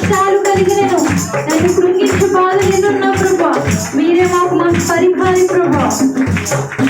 కష్టాలు కలిగినను. నన్ను కృంగించు బాధ ఎన్నున్నా ప్రభా. మీరే మాకు మంచి పరిహారి ప్రభా.